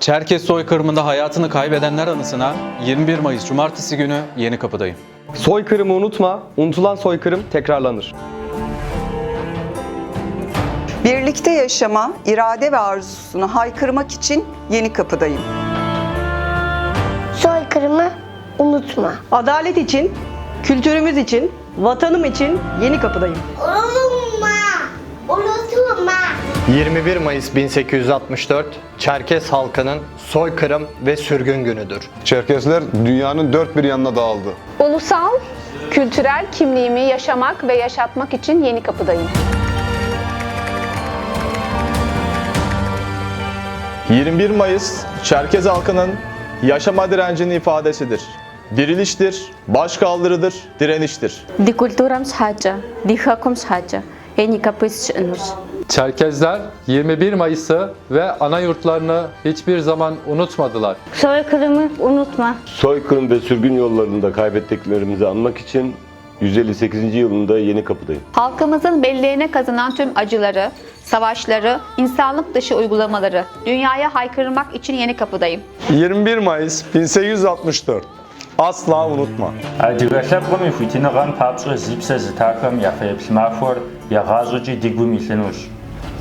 Çerkez soykırımında hayatını kaybedenler anısına 21 Mayıs Cumartesi günü Yeni Kapı'dayım. Soykırımı unutma, unutulan soykırım tekrarlanır. Birlikte yaşama, irade ve arzusunu haykırmak için yeni kapıdayım. Soykırımı unutma. Adalet için, kültürümüz için, vatanım için yeni kapıdayım. 21 Mayıs 1864 Çerkes halkının soykırım ve sürgün günüdür. Çerkesler dünyanın dört bir yanına dağıldı. Ulusal, kültürel kimliğimi yaşamak ve yaşatmak için yeni kapıdayım. 21 Mayıs Çerkez halkının yaşama direncinin ifadesidir. Diriliştir, başkaldırıdır, direniştir. Di kulturamız haca, di hakumuz haca. Yeni kapı için Çerkezler 21 Mayıs'ı ve ana yurtlarını hiçbir zaman unutmadılar. Soykırımı unutma. Soykırım ve sürgün yollarında kaybettiklerimizi anmak için 158. yılında Yeni Kapı'dayım. Halkımızın belleğine kazınan tüm acıları, savaşları, insanlık dışı uygulamaları dünyaya haykırmak için yeni kapıdayım. 21 Mayıs 1864 Asla unutma. Адыгэ лъэпкъым и хуитыныгъэм папщӏэ зи псэ зытахэм я фэеплъ махуэр егъащӏэкӏи ди гум илъынущ.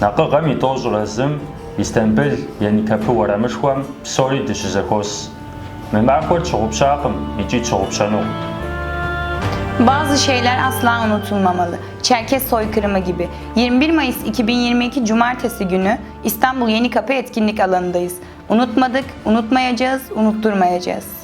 Накъыгъэм и тӏощӏрэ зым Истамбыл Еникэпы уэрамышхуэм псори дыщызэхуос. Мы махуэр тщыгъупщакъым икӏи тщыгъупщэнукъым. Bazı şeyler asla unutulmamalı. Çerkez soykırımı gibi. 21 Mayıs 2022 Cumartesi günü İstanbul Yenikapı etkinlik alanındayız. Unutmadık, unutmayacağız, unutturmayacağız.